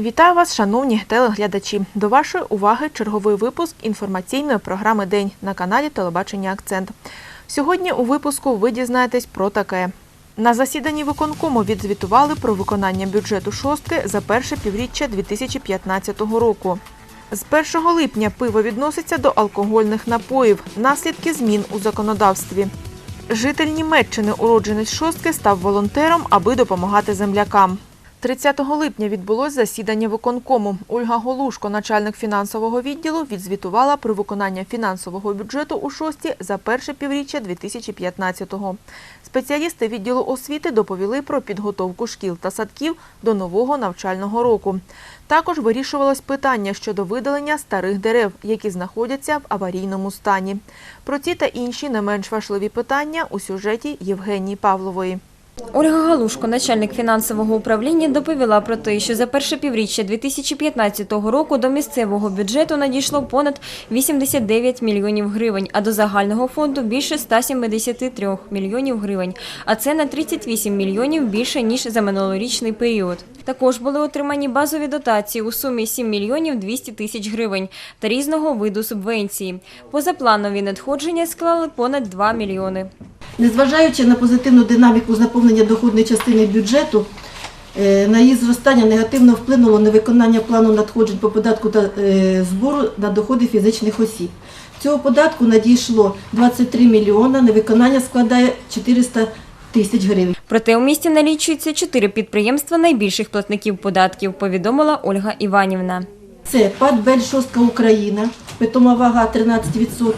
Вітаю вас, шановні телеглядачі. До вашої уваги черговий випуск інформаційної програми День на каналі Телебачення Акцент. Сьогодні у випуску ви дізнаєтесь про таке. На засіданні виконкому відзвітували про виконання бюджету шостки за перше півріччя 2015 року. З 1 липня пиво відноситься до алкогольних напоїв, наслідки змін у законодавстві. Житель Німеччини, уродженець шостки, став волонтером, аби допомагати землякам. 30 липня відбулось засідання виконкому. Ольга Голушко, начальник фінансового відділу, відзвітувала про виконання фінансового бюджету у шості за перше півріччя 2015-го. Спеціалісти відділу освіти доповіли про підготовку шкіл та садків до нового навчального року. Також вирішувалось питання щодо видалення старих дерев, які знаходяться в аварійному стані. Про ці та інші не менш важливі питання у сюжеті Євгенії Павлової. Ольга Галушко, начальник фінансового управління, доповіла про те, що за перше півріччя 2015 року до місцевого бюджету надійшло понад 89 мільйонів гривень, а до загального фонду більше 173 мільйонів гривень, а це на 38 мільйонів більше, ніж за минулорічний період. Також були отримані базові дотації у сумі 7 мільйонів 200 тисяч гривень та різного виду субвенції. Позапланові надходження склали понад 2 мільйони. Незважаючи на позитивну динаміку з наповнення доходної частини бюджету, е, на її зростання негативно вплинуло невиконання плану надходжень по податку та е, збору на доходи фізичних осіб. Цього податку надійшло 23 мільйона, невиконання складає 400 тисяч гривень. Проте у місті налічується чотири підприємства найбільших платників податків, повідомила Ольга Іванівна. Це ПАД «Бель Шостка Україна, питома вага 13%.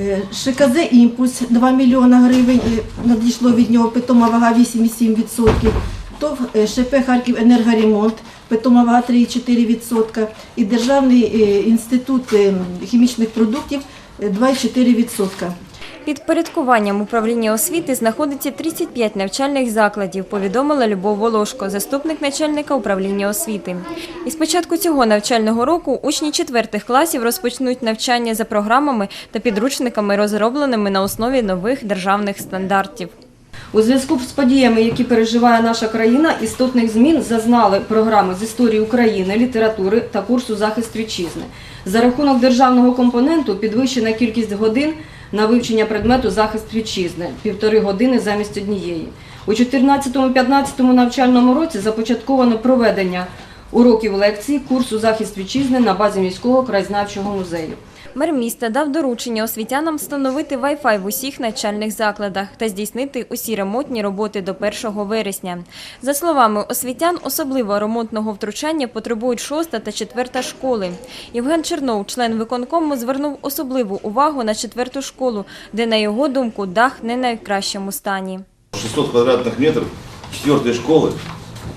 Е, ШКЗ «Імпульс» 2 мільйона гривень, е, надійшло від нього питома вага 8,7%. ТОВ е, ШП «Харків Енергоремонт», питома вага 3,4%. І Державний інститут хімічних продуктів е, 2,4%. Під порядкуванням управління освіти знаходиться 35 навчальних закладів, повідомила Любов Волошко, заступник начальника управління освіти. І з початку цього навчального року учні четвертих класів розпочнуть навчання за програмами та підручниками, розробленими на основі нових державних стандартів. У зв'язку з подіями, які переживає наша країна, істотних змін зазнали програми з історії України, літератури та курсу захист вітчизни. За рахунок державного компоненту підвищена кількість годин на вивчення предмету захист вітчизни півтори години замість однієї. У 14-15 навчальному році започатковано проведення уроків лекцій курсу захист вітчизни на базі міського краєзнавчого музею. Мер міста дав доручення освітянам встановити Wi-Fi в усіх навчальних закладах та здійснити усі ремонтні роботи до 1 вересня. За словами освітян, особливо ремонтного втручання потребують 6 та 4 школи. Євген Чернов, член виконкому, звернув особливу увагу на 4 школу, де, на його думку, дах не в найкращому стані. 600 квадратных метров четвертой школы,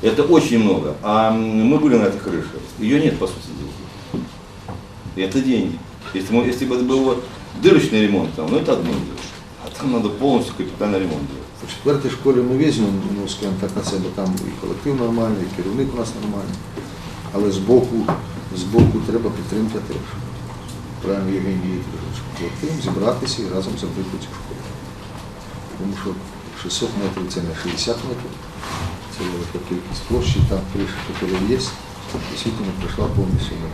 это очень много. А м, мы были на этой крыше, ее нет, по сути дела. И это деньги. Если, мы- если бы это был дырочный ремонт, там, ну это одно дело. А там надо полностью капитальный ремонт делать. У четвертій школі ми візьмемо, ну, скажімо так, на себе там і колектив нормальний, і керівник у нас нормальний. Але з боку, з боку треба підтримка теж. Правильно Євгеній Вікторович. Колектив зібратися і разом зробити цю школу. Тому що 600 метрів це не 60 метрів, це велика кількість площі, там криша, яка є, дійсно прийшла повністю на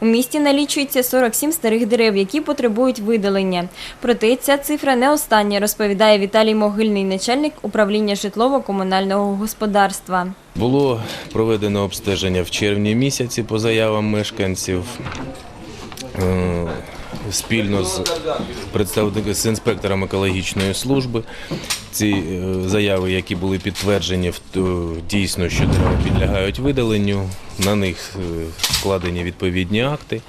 у місті налічується 47 старих дерев, які потребують видалення. Проте ця цифра не остання, розповідає Віталій Могильний, начальник управління житлово-комунального господарства. Було проведено обстеження в червні місяці по заявам мешканців. Е, Спільно з представниками з інспектором екологічної служби ці е, заяви, які були підтверджені, в- дійсно, що підлягають видаленню. На них е, складені відповідні акти.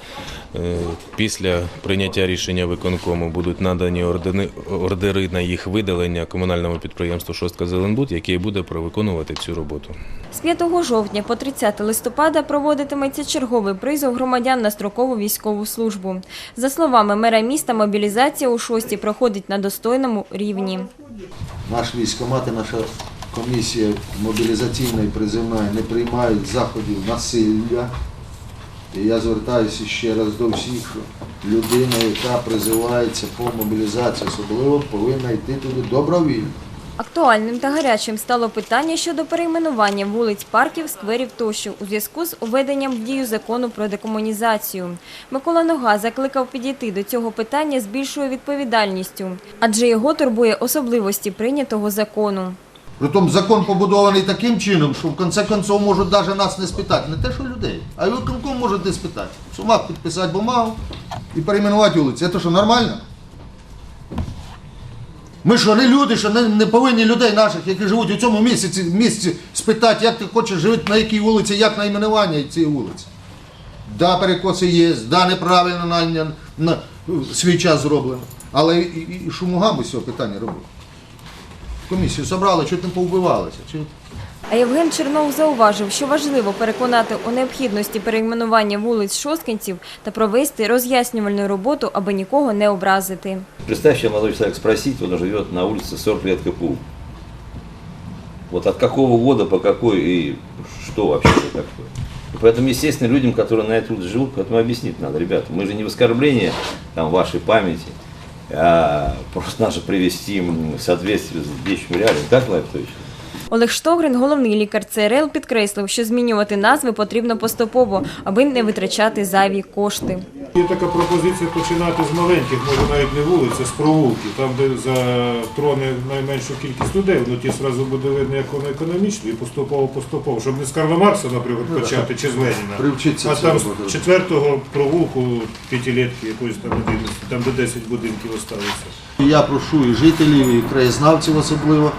Е, Після прийняття рішення виконкому будуть надані ордени- ордери на їх видалення комунальному підприємству Шостка Зеленбуд, яке буде провиконувати цю роботу. З 5 жовтня по 30 листопада проводитиметься черговий призов громадян на строкову військову службу. За словами мера міста, мобілізація у шості проходить на достойному рівні. Наш військкомат і наша комісія мобілізаційна і призивна не приймають заходів насилля. І я звертаюся ще раз до всіх, людина, яка призивається по мобілізації, особливо повинна йти туди добровільно. Актуальним та гарячим стало питання щодо перейменування вулиць, парків, скверів тощо у зв'язку з уведенням в дію закону про декомунізацію. Микола Нога закликав підійти до цього питання з більшою відповідальністю, адже його турбує особливості прийнятого закону. Притом закон побудований таким чином, що в кінці концов можуть навіть нас не спитати. Не те, що людей, а й виконком можуть не спитати. Сумак підписати бумагу і перейменувати вулиці. Це що, нормально? Ми що, не люди, що не, не повинні людей наших, які живуть у цьому місяці, місці, спитати, як ти хочеш жити, на якій вулиці, як найменування цієї вулиці. Да, перекоси є, да, неправильно на, на, на свій час зроблено. Але і, і, і шумугами з цього питання робили Комісію зібрали, чуть не повбивалися. Чуть... А Євген Чернов зауважив, що важливо переконати у необхідності перейменування вулиць шосткинців та провести роз'яснювальну роботу, аби нікого не образити. Представь себе молодой человек спросить, он живет на улице 40 лет КПУ. Вот от какого года, по какой и что вообще это такое. И поэтому, естественно, людям, которые на этой улице живут, поэтому объяснить надо, ребята, мы же не в оскорбление там, вашей памяти, а просто надо привести им в соответствие с действующими реалиями. Так, Лайф Анатольевич? Олег Штогрин, головний лікар ЦРЛ, підкреслив, що змінювати назви потрібно поступово, аби не витрачати зайві кошти. Є така пропозиція починати з маленьких, може навіть не вулиць, а з провулків, там, де затроне найменшу кількість людей, воно ті одразу буде видно, як воно економічно, і поступово-поступово, щоб не з Карла Маркса, наприклад, почати, чи з Леніна, а там з четвертого провулку п'ятилетки якоїсь там, там де 10 будинків залишилося. Я прошу і жителів, і краєзнавців особливо.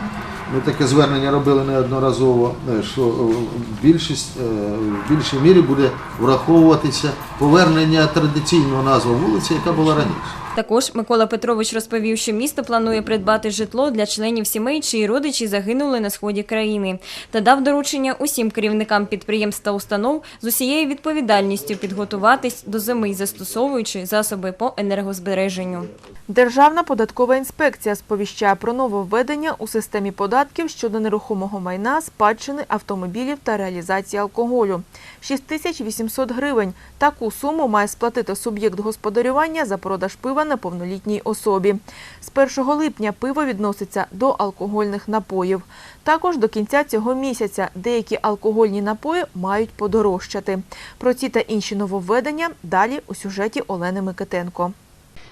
Ми таке звернення робили неодноразово, е, що е, більшість, е, в більшій мірі буде враховуватися повернення традиційного назва вулиці, яка була раніше. Також Микола Петрович розповів, що місто планує придбати житло для членів сімей, чиї родичі загинули на сході країни, та дав доручення усім керівникам підприємств та установ з усією відповідальністю підготуватись до зими, застосовуючи засоби по енергозбереженню. Державна податкова інспекція сповіщає про нововведення у системі податків щодо нерухомого майна, спадщини, автомобілів та реалізації алкоголю. 6800 гривень. Таку суму має сплатити суб'єкт господарювання за продаж пива неповнолітній особі. З 1 липня пиво відноситься до алкогольних напоїв. Також до кінця цього місяця деякі алкогольні напої мають подорожчати. Про ці та інші нововведення далі у сюжеті Олени Микитенко.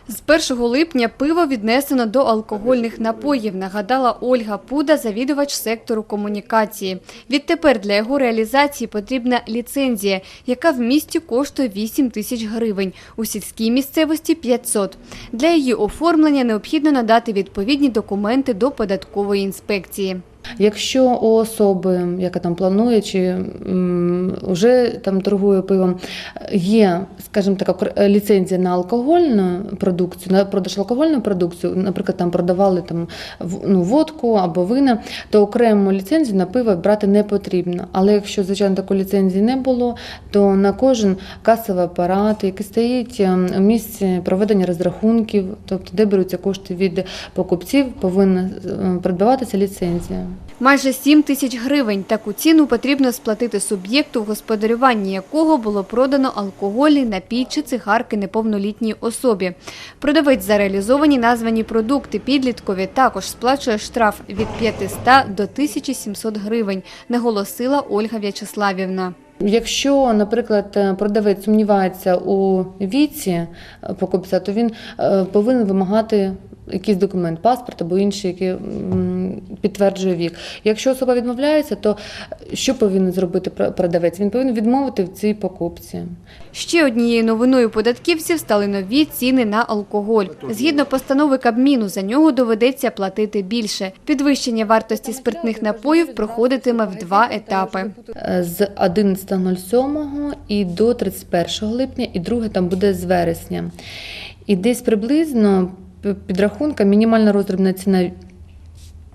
З 1 липня пиво віднесено до алкогольних напоїв, нагадала Ольга Пуда, завідувач сектору комунікації. Відтепер для його реалізації потрібна ліцензія, яка в місті коштує 8 тисяч гривень, у сільській місцевості – 500. Для її оформлення необхідно надати відповідні документи до податкової інспекції. Якщо у особи, яка там планує чи вже там торгує пивом, є, скажімо так, окр- ліцензія на алкогольну продукцію, на продаж алкогольної продукції, наприклад, там продавали там ну, водку або вина, то окрему ліцензію на пиво брати не потрібно. Але якщо, звичайно, такої ліцензії не було, то на кожен касовий апарат, який стоїть ем, у місці проведення розрахунків, тобто де беруться кошти від покупців, повинна е, придбаватися ліцензія. Майже 7 тисяч гривень. Таку ціну потрібно сплатити суб'єкту, в господарюванні якого було продано алкогольний напій чи цигарки неповнолітній особі. Продавець за реалізовані названі продукти підліткові також сплачує штраф від 500 до 1700 гривень, наголосила Ольга В'ячеславівна. Якщо, наприклад, е, продавець сумнівається у віці е, покупця, то він е, повинен вимагати якийсь документ, паспорт або інший, який підтверджує вік. Якщо особа відмовляється, то що повинен зробити пр- продавець? Він повинен відмовити в цій покупці. Ще однією новиною податківців стали нові ціни на алкоголь. Згідно постанови Кабміну, за нього доведеться платити більше. Підвищення вартості спиртних напоїв проходитиме в два етапи. Е, З 11.07 і до 31 липня, і друге там буде з вересня. І десь приблизно підрахунка мінімальна роздрібна ціна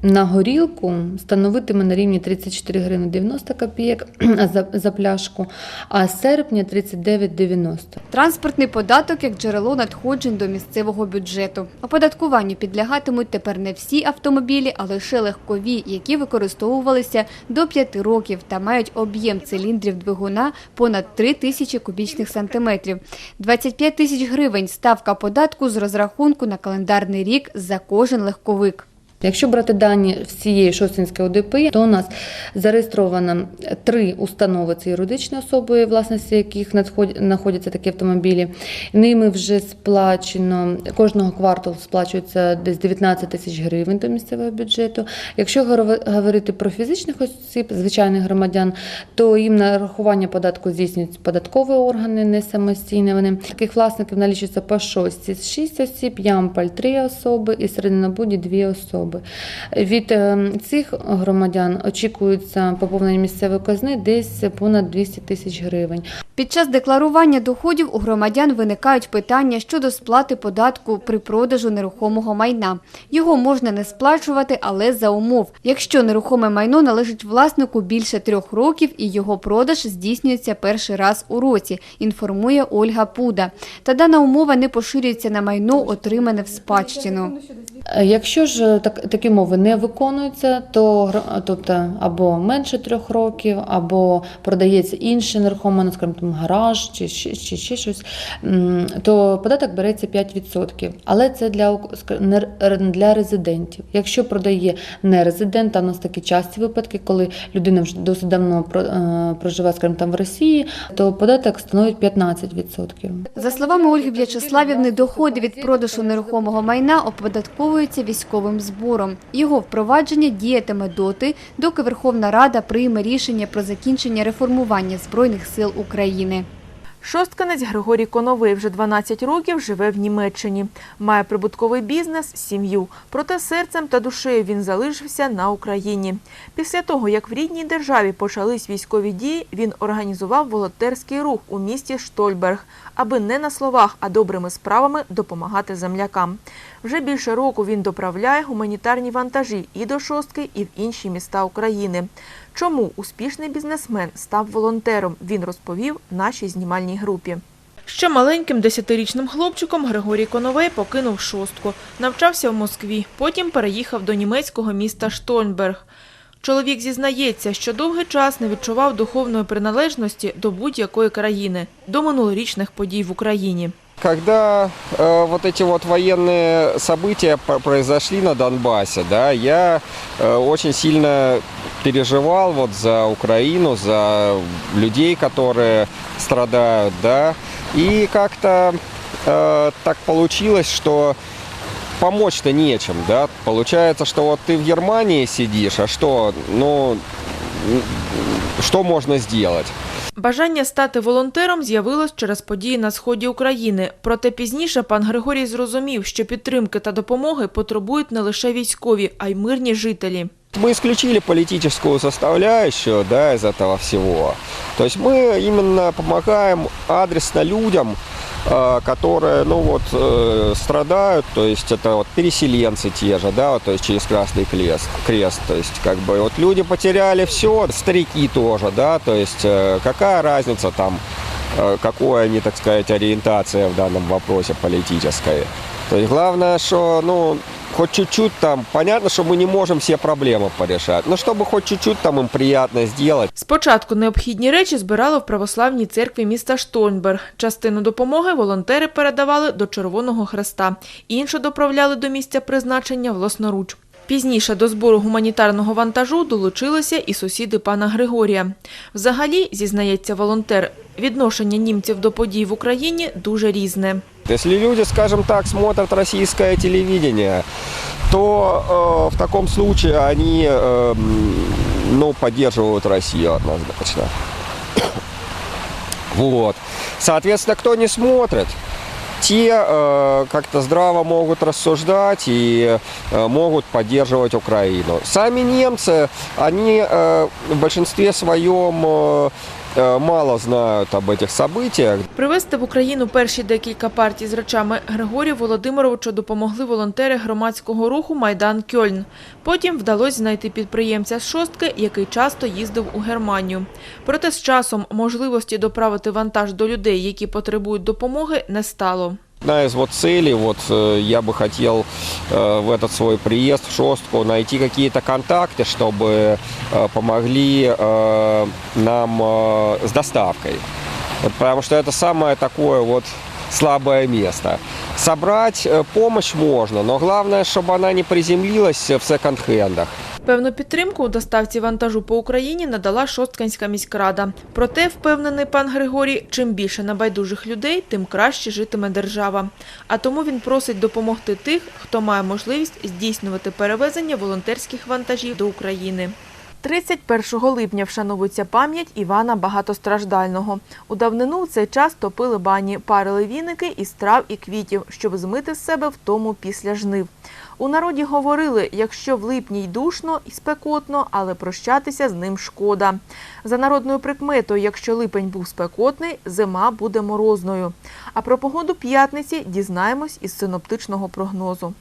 на горілку становитиме на рівні 34 гривні 90 копійок за, за пляшку, а з серпня 39,90. Транспортний податок як джерело надходжень до місцевого бюджету. Оподаткуванню підлягатимуть тепер не всі автомобілі, а лише легкові, які використовувалися до 5 років та мають об'єм циліндрів двигуна понад 3 тисячі кубічних сантиметрів. 25 тисяч гривень ставка податку з розрахунку на календарний рік за кожен легковик. Якщо брати дані всієї Шостинської ОДП, то у нас зареєстровано три установи це юридичні особи, власності яких знаходяться такі автомобілі. Ними вже сплачено кожного кварталу сплачується десь 19 тисяч гривень до місцевого бюджету. Якщо говорити про фізичних осіб, звичайних громадян, то їм нарахування податку здійснюють податкові органи, не самостійно. Вони таких власників налічується по шості 6 осіб, Ямполь 3 особи і Серединобуді 2 особи. Від е, цих громадян очікується поповнення місцевої казни десь понад 200 тисяч гривень. Під час декларування доходів у громадян виникають питання щодо сплати податку при продажу нерухомого майна. Його можна не сплачувати, але за умов, якщо нерухоме майно належить власнику більше трьох років і його продаж здійснюється перший раз у році, інформує Ольга Пуда. Та дана умова не поширюється на майно, отримане в спадщину. Е, Якщо ж так, такі мови не виконуються, то тобто або менше трьох років, або продається інше нерухоме, ну, скажімо, там гараж чи ще, чи ще щось, то податок береться 5%. Але це для, для резидентів. Якщо продає не резидент, а в нас такі часті випадки, коли людина вже досить давно е, проживає, скажімо, там в Росії, то податок становить 15%. За словами Ольги В'ячеславівни, доходи від продажу нерухомого майна оподатковуються військовим збором. Його впровадження діятиме доти, доки Верховна Рада прийме рішення про закінчення реформування Збройних сил України. Шостканець Григорій Коновий вже 12 років живе в Німеччині. Має прибутковий бізнес, сім'ю. Проте серцем та душею він залишився на Україні. Після того, як в рідній державі почались військові дії, він організував волонтерський рух у місті Штольберг, аби не на словах, а добрими справами допомагати землякам. Вже більше року він доправляє гуманітарні вантажі і до Шостки, і в інші міста України. Чому успішний бізнесмен став волонтером, він розповів нашій знімальній групі. Ще маленьким десятирічним хлопчиком Григорій Коновей покинув шостку, навчався в Москві, потім переїхав до німецького міста Штольнберг. Чоловік зізнається, що довгий час не відчував духовної приналежності до будь-якої країни, до минулорічних подій в Україні. Когда э, вот эти вот военные события произошли на Донбассе, да, я э, очень сильно переживал вот за Украину, за людей, которые страдают, да, и как-то э, так получилось, что помочь-то нечем, да, получается, что вот ты в Германии сидишь, а что, ну, что можно сделать? Бажання стати волонтером з'явилось через події на сході України. Проте пізніше пан Григорій зрозумів, що підтримки та допомоги потребують не лише військові, а й мирні жителі. Мы исключили политическую составляющую да, из этого всего. То есть мы именно помогаем адресно людям, э, которые ну, вот, э, страдают, то есть это вот переселенцы те же, да, то есть через Красный Крест, крест, то есть как бы вот люди потеряли все, старики тоже, да, то есть э, какая разница там, э, какой они, так сказать, ориентация в данном вопросе политической. То есть главное, что, ну, хоть чуть-чуть там, понятно, что мы не можем все проблемы порешать, но чтобы хоть чуть-чуть там им приятно сделать. Спочатку необхідні речі збирали в православній церкві міста Штольнберг. Частину допомоги волонтери передавали до Червоного Хреста, іншу доправляли до місця призначення власноруч. Пізніше до збору гуманітарного вантажу долучилися і сусіди пана Григорія. Взагалі, зізнається волонтер, відношення німців до подій в Україні дуже різне. Если люди, скажем так, смотрят российское телевидение, то э, в таком случае они э, ну, поддерживают Россию однозначно. Вот. Соответственно, кто не смотрит, те э, как-то здраво могут рассуждать и э, могут поддерживать Украину. Сами немцы, они э, в большинстве своем э, э, мало знають об этих событиях. Привезти в Україну перші декілька партій з речами Григорію Володимировичу допомогли волонтери громадського руху Майдан Кьольн. Потім вдалося знайти підприємця з шостки, який часто їздив у Германію. Проте з часом можливості доправити вантаж до людей, які потребують допомоги, не стало. Одна из вот целей, вот э, я бы хотел э, в этот свой приезд в Шостку найти какие-то контакты, чтобы э, помогли нам с доставкой. Потому что это самое такое вот слабое место. Собрать помощь можно, но главное, чтобы она не приземлилась в секонд-хендах. Певну підтримку у доставці вантажу по Україні надала Шостканська міськрада. Проте, впевнений пан Григорій, чим більше набайдужих людей, тим краще житиме держава. А тому він просить допомогти тих, хто має можливість здійснювати перевезення волонтерських вантажів до України. 31 липня вшановується пам'ять Івана Багатостраждального. У давнину в цей час топили бані, парили віники із трав і квітів, щоб змити з себе втому після жнив. У народі говорили, якщо в липні й душно і спекотно, але прощатися з ним шкода. За народною прикметою, якщо липень був спекотний, зима буде морозною. А про погоду п'ятниці дізнаємось із синоптичного прогнозу.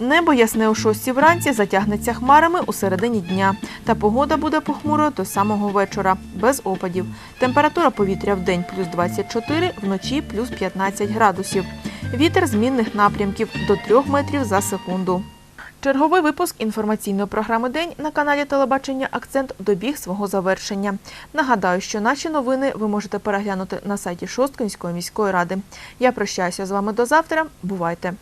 Небо ясне о 6 вранці затягнеться хмарами у середині дня. Та погода буде похмурою до самого вечора, без опадів. Температура повітря в день плюс 24, вночі плюс 15 градусів. Вітер змінних напрямків до 3 метрів за секунду. Черговий випуск інформаційної програми День на каналі Телебачення Акцент добіг свого завершення. Нагадаю, що наші новини ви можете переглянути на сайті Шосткинської міської ради. Я прощаюся з вами до завтра. Бувайте!